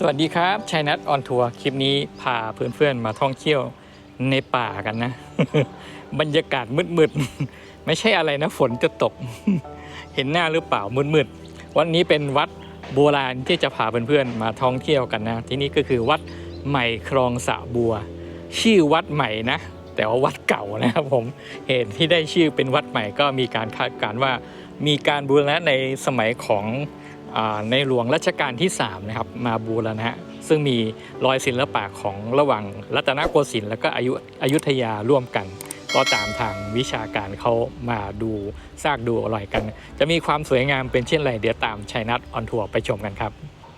สวัสดีครับชัยนัทออนทัวร์คลิปนี้พาเพื่อนๆมาท่องเที่ยวในป่ากันนะ บรรยากาศมืดๆ ไม่ใช่อะไรนะ ฝนจะตก เห็นหน้าหรือเปล่ามืดๆ วันนี้เป็นวัดโบราณที่จะพาเพื่อนๆมาท่องเที่ยวกันนะ ที่นี่ก็คือวัดใหม่คลองสะบัว ชื่อวัดใหม่นะ แต่ว่าวัดเก่านะครับผมเหตุที่ได้ชื่อเป็นวัดใหม่ก็มีการคาดการณ์ว่ามีการบูรณะในสมัยของ ในหลวงรัชกาลที่3นะครับมาบูรณะซึ่งมีรอยศิลปะของระหว่างรัตนโกสินทร์และก็อยุอยุธยาร่วมกัน ก็ตามทางวิชาการเขามาดูซากดูอร่อยกัน จะมีความสวยงามเป็นเช่นไรเดี๋ยวตามชัยนัทออนทัวร์ไปชมกันครับ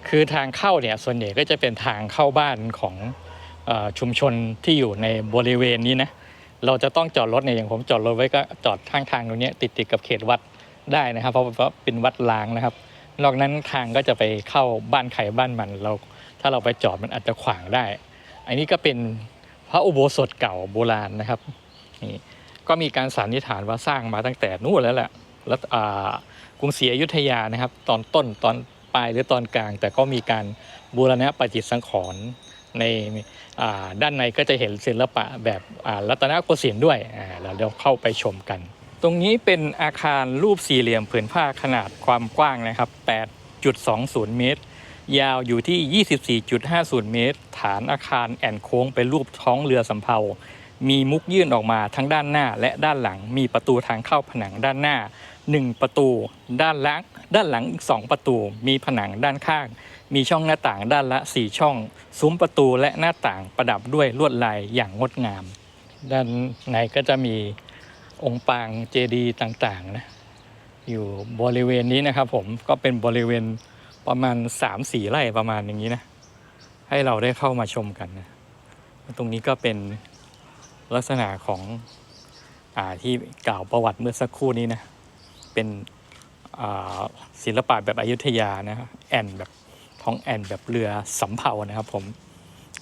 คือทางเข้าเนี่ยส่วนใหญ่ก็จะเป็นทางเข้าบ้านของอชุมชนที่อยู่ในบริเวณนี้นะเราจะต้องจอดรถเนี่ยอย่างผมจอดรถไว้ก็จอดข้างทางตรงนี้ติดติดๆกับเขตวัดได้นะครับ เพราะว่าเป็นวัดล้างนะครับ นอกนั้นทางก็จะไปเข้าบ้านใครบ้านมันเรา ถ้าเราไปจอดมันอาจจะขวางได้ อันนี้ก็เป็นพระอุโบสถเก่าโบราณนะครับนี่ก็มีการสันนิษฐานว่าสร้างมาตั้งแต่นู่นแล้วแหละแล้วกรุงศรีอยุธยานะครับ ตอนต้นตอนปลายหรือตอนกลาง แต่ก็มีการบูรณะประจิตสังขรณ์ในด้านในก็จะเห็นศิลปะแบบรัตนโกสินทร์ด้วยเราเดี๋ยวเข้าไปชมกัน ตรงนี้เป็นอาคารรูปสี่เหลี่ยมผืนผ้าขนาดความกว้างนะครับ 8.20 เมตร ยาวอยู่ที่ 24.50 เมตร ฐานอาคารแอนโค้งเป็นรูปท้องเรือสำเภา มีมุกยื่นออกมาทั้งด้านหน้าและด้านหลัง มีประตูทางเข้าผนังด้านหน้า 1 ประตู ด้านหลังด้านหลังอีก 2 ประตู มีผนังด้านข้าง มีช่องหน้าต่างด้านละ 4 ช่อง ซุ้มประตูและหน้าต่างประดับด้วยลวดลายอย่างงดงาม ด้านในก็จะมี องค์ปางเจดีต่างๆนะอยู่บริเวณนี้นะครับผมก็เป็นบริเวณประมาณ3 4ไร่ประมาณอย่างนี้นะให้เราได้เข้ามาชมกันนะตรงนี้ก็เป็นลักษณะของอ่าที่กล่าวประวัติเมื่อสักครู่นี้นะเป็นศิลปะแบบอยุธยานะแอนแบบท้องแอนแบบเรือสำเภานะครับผม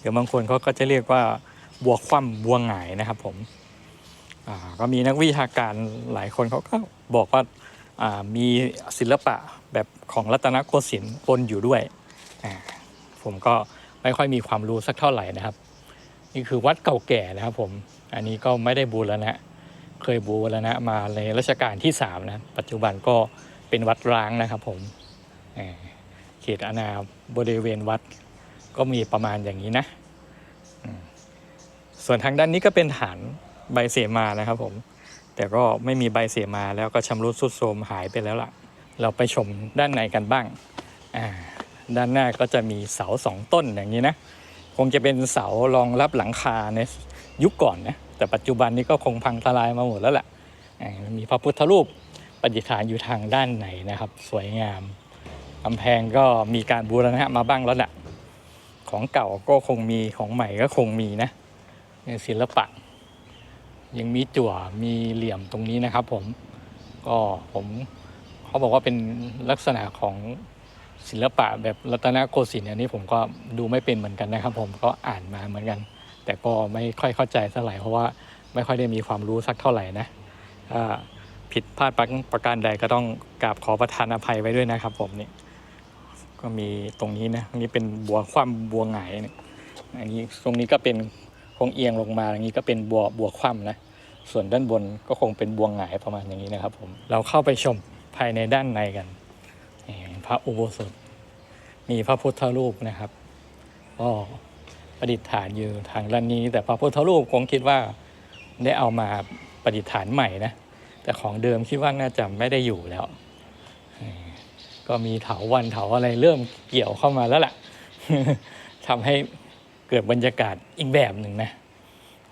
เดี๋ยวบางคนเขาก็จะเรียกว่าบัวคว่ำบัวหงายนะครับผม ก็มีนักวิชาการหลายคนเขาก็บอกว่ามีศิลปะแบบของรัตนโกสินทร์ปนอยู่ด้วย ผมก็ไม่ค่อยมีความรู้สักเท่าไหร่นะครับ นี่คือวัดเก่าแก่นะครับผม อันนี้ก็ไม่ได้บูรณะ เคยบูรณะมาในรัชกาลที่3นะปัจจุบันก็เป็นวัดร้างนะครับผมเขตอาณาบริเวณวัดก็มีประมาณอย่างนี้นะ ส่วนทางด้านนี้ก็เป็นฐาน ใบเสมานะครับผมแต่ก็ไม่มีใบเสมาแล้วก็ชำรุดทรุดโทรมหายไปแล้วล่ะ เราไปชมด้านในกันบ้างอ่าด้านหน้าก็จะมีเสาสองต้นอย่างนี้นะ คงจะเป็นเสารองรับหลังคาในยุคก่อนนะแต่ปัจจุบันนี้ก็คงพังทลายมาหมดแล้วล่ะอ่ามีพระพุทธรูปประดิษฐานอยู่ทางด้านไหนนะครับ สวยงามกำแพงก็มีการบูรณะมาบ้างแล้วแหละของเก่าก็คงมีของใหม่ก็คงมีนะเนี่ยศิลปะ ยังมีจั่วมีเหลี่ยมตรงนี้นะครับ ผมก็ผมเขาบอกว่าเป็นลักษณะของศิลปะแบบรัตนโกสินทร์อันนี้ผมก็ดูไม่เป็นเหมือนกันนะครับ ผมก็อ่านมาเหมือนกัน แต่ก็ไม่ค่อยเข้าใจเท่าไหร่เพราะว่าไม่ค่อยได้มีความรู้สักเท่าไหร่นะผิดพลาดประการใดก็ต้องกราบขอประทานอภัยไว้ด้วยนะครับ ผมนี่ก็มีตรงนี้นะนนี้เป็นบัวคว่ำบัวหงายเนี่ยอันนี้ตรงนี้ก็เป็นคงเอียงลงมาอย่างนี้ก็เป็นบัวบัวคว่ำนะ ส่วนด้านบนก็คงเป็นบัวหงายประมาณอย่างนี้นะครับผมเราเข้าไปชมภายในด้านในกันพระอุโบสถ มีพระพุทธรูปนะครับก็ประดิษฐานอยู่ทางด้านนี้ แต่พระพุทธรูปคงคิดว่าได้เอามาประดิษฐานใหม่นะแต่ของเดิมคิดว่าน่าจะไม่ได้อยู่แล้ว ก็มีเถาวันเถาอะไรเริ่มเกี่ยวเข้ามาแล้วล่ะทำให้เกิดบรรยากาศอีกแบบหนึ่งนะ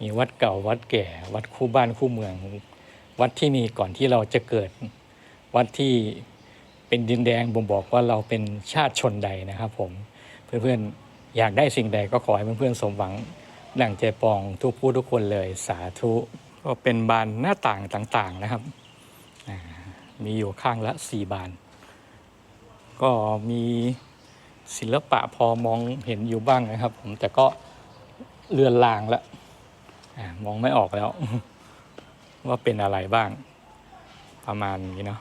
มีวัดเก่าวัดแก่ วัดคู่บ้านคู่เมือง วัดที่มีก่อนที่เราจะเกิด วัดที่เป็นดินแดงบ่งบอกว่าเราเป็นชาติชนใดนะครับ ผมเพื่อนๆอยากได้สิ่งใดก็ขอให้เพื่อนๆสมหวังดั่งใจปองทุกผู้ทุกคนเลยสาธุก็เป็นบานหน้าต่างต่างๆนะครับ มีอยู่ข้างละสี่บาน ก็มีศิลปะพอมองเห็นอยู่บ้างนะครับ ผมแต่ก็เลือนลางล้วอ่า มองไม่ออกแล้ว ว่าเป็นอะไรบ้าง ประมาณนี้เนาะ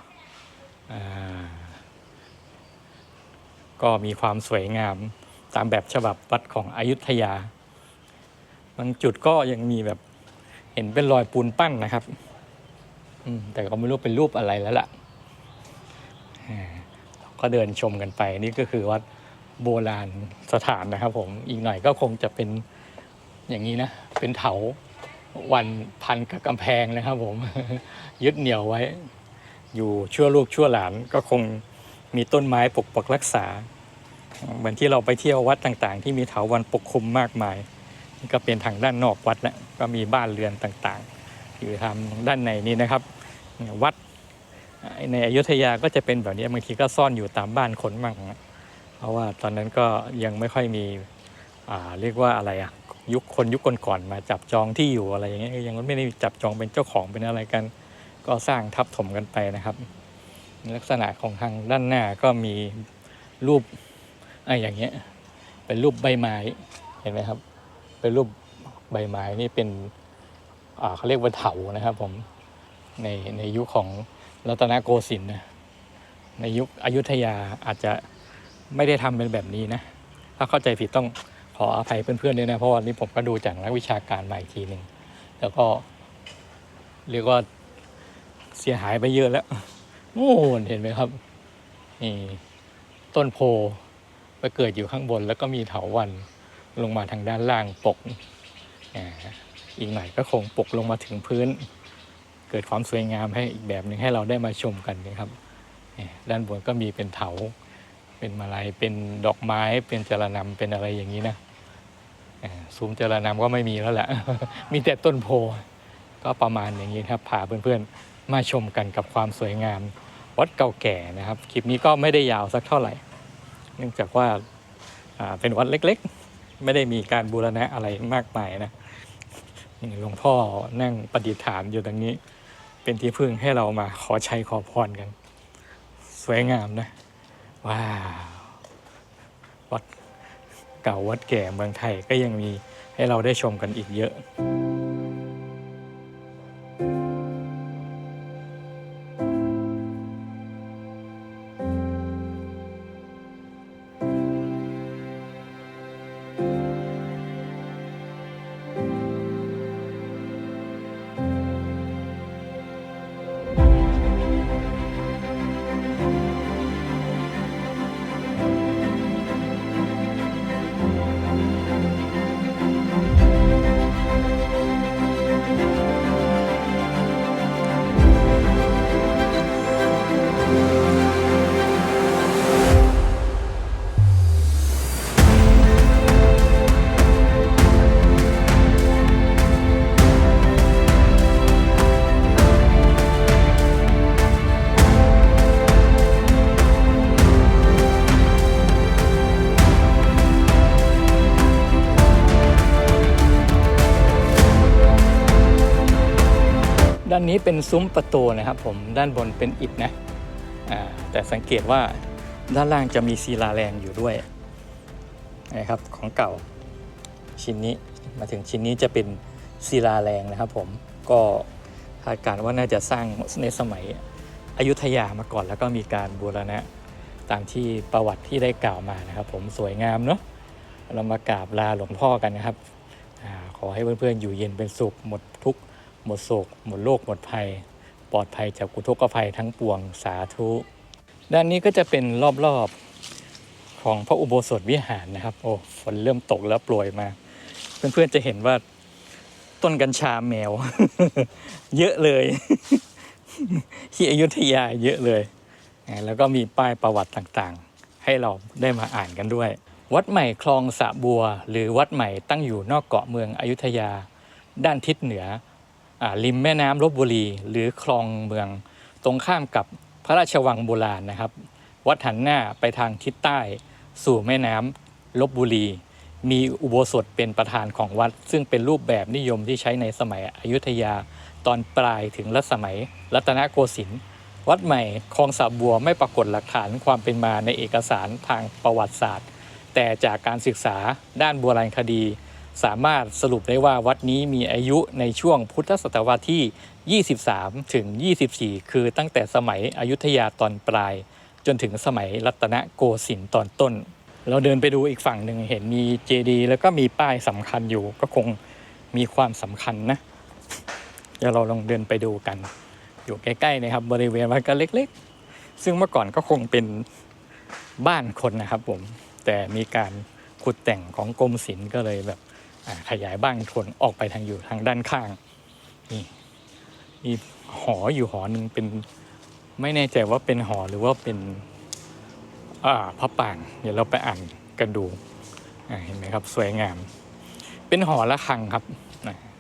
ก็มีความสวยงามตามแบบฉบับวัดของอยุธยา บางจุดก็ยังมีแบบเห็นเป็นรอยปูนปั้นนะครับแต่ก็ไม่รู้เป็นรูปอะไรแล้วล่ะอ่าก็เดินชมกันไปนี่ก็คือวัดโบราณสถานนะครับผมอีกหน่อยก็คงจะเป็นอย่างนี้นะ เป็นเถาวันพันกับกำแพงนะครับผม ยึดเหนี่ยวไว้ อยู่ชั่วลูกชั่วหลานก็คงมีต้นไม้ปกปักรักษา เหมือนที่เราไปเที่ยววัดต่างๆ ที่มีเถาวันปกคลุมมากมายนี่ก็เป็นทางด้านนอกวัดแล้วก็มีบ้านเรือนต่างๆ อยู่ทางด้านในนี้นะครับ วัดในอยุธยาก็จะเป็นแบบนี้บางทีก็ซ่อนอยู่ตามบ้านคนมั่งเพราะว่าตอนนั้นก็ยังไม่ค่อยมีเรียกว่าอะไรอะ ยุคคนยุคก่อนๆมาจับจองที่อยู่อะไรอย่างเงี้ยยังไม่ได้จับจองเป็นเจ้าของเป็นอะไรกัน ก็สร้างทับถมกันไปนะครับ ลักษณะของทางด้านหน้าก็มีรูปไอ้อย่างเงี้ยเป็นรูปใบไม้เห็นไหมครับ เป็นรูปใบไม้นี่เป็นอ่าเขาเรียกว่าเถานะครับผมในในยุคของรัตนโกสินทร์นะในยุคอยุธยาอาจจะไม่ได้ทำเป็นแบบนี้นะ ถ้าเข้าใจผิดต้อง ขออภัยเพื่อนๆด้วยนะ เพราะว่านี่ผมก็ดูจากนักวิชาการมาอีกทีหนึ่งแล้วก็ เรียกว่าเสียหายไปเยอะแล้วโอ้เห็นไหมครับนี่ต้นโพไปเกิดอยู่ข้างบน แล้วก็มีเถาวันลงมาทางด้านล่างปกอ่าอีกหน่อยก็คงปกลงมาถึงพื้น เกิดความสวยงามให้อีกแบบหนึ่งให้เราได้มาชมกันนะครับด้านบนก็มีเป็นเถา เป็นมาลัยเป็นดอกไม้เป็นจระนำเป็นอะไรอย่างนี้นะซุ้มจระนำก็ไม่มีแล้วแหละ มีแต่ต้นโพก็ประมาณอย่างนี้ครับพาเพื่อนๆ มาชมกันกับความสวยงาม วัดเก่าแก่นะครับ คลิปนี้ก็ไม่ได้ยาวสักเท่าไหร่ เนื่องจากว่าเป็นวัดเล็กๆ ไม่ได้มีการบูรณะอะไรมากมายนะนี่หลวงพ่อนั่งประดิฐานอยู่ตรงนี้ เป็นที่พึ่งให้เรามาขอชัยขอพรกัน สวยงามนะ ว้าววัดเก่าวัดแก่เมืองไทยก็ยังมีให้เราได้ชมกันอีกเยอะ เป็นซุ้มประตูนะครับผมด้านบนเป็นอิฐนะแต่สังเกตว่าด้านล่างจะมีศิลาแรงอยู่ด้วยนะครับของเก่าชิ้นนี้มาถึงชิ้นนี้จะเป็นศิลาแรงนะครับผมก็คาดการณ์ว่าน่าจะสร้างในสมัยอยุธยามาก่อนแล้วก็มีการบูรณะตามที่ประวัติที่ได้กล่าวมานะครับ ผมสวยงามเนาะเรามากราบลาหลวงพ่อกันนะครับอขอให้เพื่อนๆอยู่เย็นเป็นสุขหมดทุกข์ หมดโศก หมดโรคหมดภัย ปลอดภัยจากกุทกภัยทั้งปวงสาธุ ด้านนี้ก็จะเป็นรอบๆของพระอุโบสถวิหารนะครับ โอ้ฝนเริ่มตกแล้วโปรยมา เพื่อนๆจะเห็นว่าต้นกัญชาแมว เยอะเลย ที่อยุธยาเยอะเลยแล้วก็มีป้ายประวัติต่างๆ ให้เราได้มาอ่านกันด้วย วัดใหม่คลองสะบัว หรือวัดใหม่ตั้งอยู่นอกเกาะเมืองอยุธยา ด้านทิศเหนือ ริมแม่น้ำลบบุรี หรือคลองเมือง ตรงข้ามกับพระราชวังโบราณนะครับ วัดหันหน้าไปทางทิศใต้ สู่แม่น้ำลบบุรี มีอุโบสถเป็นประธานของวัด ซึ่งเป็นรูปแบบนิยมที่ใช้ในสมัยอยุธยาตอนปลายถึงรัชสมัยรัตนโกสินทร์วัดใหม่คลองสาบัวไม่ปรากฏหลักฐานความเป็นมาในเอกสารทางประวัติศาสตร์ แต่จากการศึกษาด้านโบราณคดี สามารถสรุปได้ว่าวัดนี้มีอายุในช่วงพุทธศตวรรษที่ 23 ถึง 24 คือตั้งแต่สมัยอยุธยาตอนปลาย จนถึงสมัยรัตนโกสินทร์ตอนต้น เราเดินไปดูอีกฝั่งหนึ่งเห็นมีเจดีย์แล้วก็มีป้ายสำคัญอยู่ก็คงมีความสำคัญนะ เดี๋ยวเราลองเดินไปดูกัน อยู่ใกล้ๆนะครับบริเวณวัดก็เล็กๆ ซึ่งเมื่อก่อนก็คงเป็นบ้านคนนะครับผมแต่มีการ ขุดแต่งของกรมศิลป์ก็เลยแบบขยายบ้านคนออกไปทางอยู่ทางด้านข้าง นี่มีหออยู่หอหนึ่งเป็นไม่แน่ใจว่าเป็นหอหรือว่าเป็นอ่าพระปางเดี๋ยวเราไปอ่านกันดูเห็นไหมครับ สวยงาม เป็นหอระฆังครับ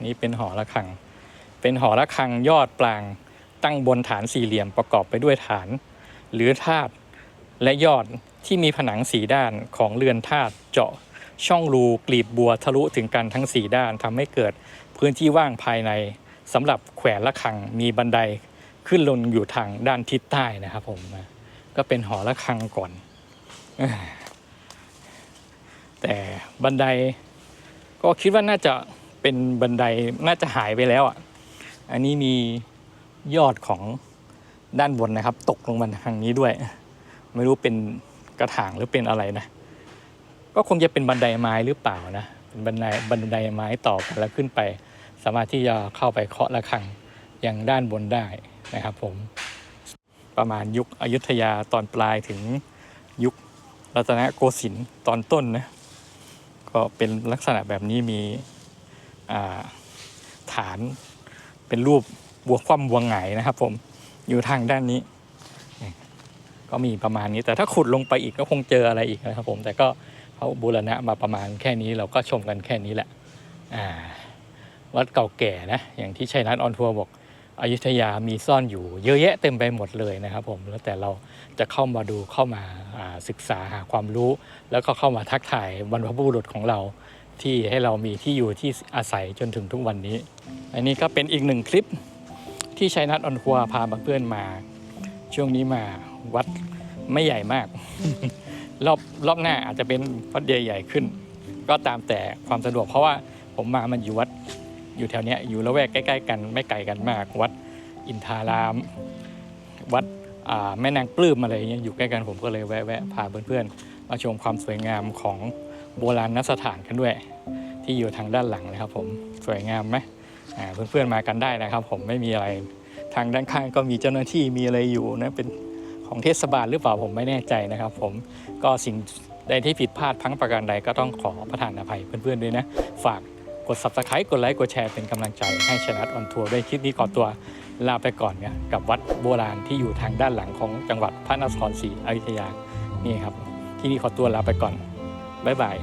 นี่เป็นหอระฆัง เป็นหอระฆังยอดปรางตั้งบนฐานสี่เหลี่ยมประกอบไปด้วยฐาน หรือธาตุและยอด ที่มีผนังสีด้านของเรือนธาตุเจาะช่องรูกลีบบัวทะลุถึงกันทั้งสี่ด้านทำให้เกิดพื้นที่ว่างภายในสำหรับแขวนระฆังมีบันไดขึ้นลงอยู่ทางด้านทิศใต้นะครับผมก็เป็นหอระฆังก่อน แต่บันไดก็คิดว่าน่าจะเป็นบันไดน่าจะหายไปแล้วอะ อันนี้มียอดของด้านบนนะครับ ตกลงมาทางนี้ด้วย ไม่รู้เป็น กระถางหรือเป็นอะไรนะ ก็คงจะเป็นบันไดไม้หรือเปล่านะเป็นบันไดบันไดไม้ต่อกันแล้วขึ้นไป สามารถที่จะเข้าไปเคาะระฆังอยังด้านบนได้นะครับผมประมาณยุคอยุธยาตอนปลายถึงยุครัตนโกสินทร์ตอนต้นนะก็เป็นลักษณะแบบนี้มีาฐานเป็นรูปบัวคว่ำบัวหงายนะครับผมอยู่ทางด้านนี้ ก็มีประมาณนี้ แต่ถ้าขุดลงไปอีกก็คงเจออะไรอีกนะครับผมแต่ก็เขาบูรณะมาประมาณแค่นี้เราก็ชมกันแค่นี้แหละอ่าวัดเก่าแก่นะอย่างที่ชัยนัทออนทัวร์บอกอยุธยามีซ่อนอยู่เยอะแยะเต็มไปหมดเลยนะครับผมแล้วแต่เราจะเข้ามาดูเข้ามาาศึกษาหาความรู้ แล้วก็เข้ามาทักทายบรรพบุรุษของเราที่ให้เรามีที่อยู่ที่อาศัยจนถึงทุกวันนี้ อันนี้ก็เป็นอีกหนึ่งคลิปที่ชัยนัทออนทัวร์พาเพื่อนมา ช่วงนี้มา วัดไม่ใหญ่มาก รอบรอบหน้าอาจจะเป็นวัดใหญ่ๆขึ้น ก็ตามแต่ความสะดวกเพราะว่าผมมามันอยู่วัดอยู่แถวเนี้ยอยู่ละแวกใกล้ ๆ กันไม่ไกลกันมาก วัดอินทาราม วัดอ่าแม่นางปลื้มอะไรอย่างเงี้ยอยู่ใกล้กันผมก็เลยแวะๆพาเพื่อนๆมาชมความสวยงามของโบราณสถานกันด้วย ที่อยู่ทางด้านหลังนะครับ ผมสวยงามไหมอ่าเพื่อนๆมากันได้นะครับ ผมไม่มีอะไรทางด้านข้างก็มีเจ้าหน้าที่มีอะไรอยู่นะเป็น ของเทศบาลหรือเปล่าผมไม่แน่ใจนะครับ ผมก็สิ่งใดที่ผิดพลาดพังประการใดก็ต้องขอประทานอภัยเพื่อนๆด้วยนะ ฝากกด subscribe กดไลค์กดแชร์เป็นกำลังใจให้ชนะออนทัวร์ได้คลิปนี้ขอตัวลาไปก่อนเนี่ยกับวัดโบราณที่อยู่ทางด้านหลังของจังหวัดพระนครศรีอยุธยานี่ครับ ที่นี่ขอตัวลาไปก่อน บ๊ายบาย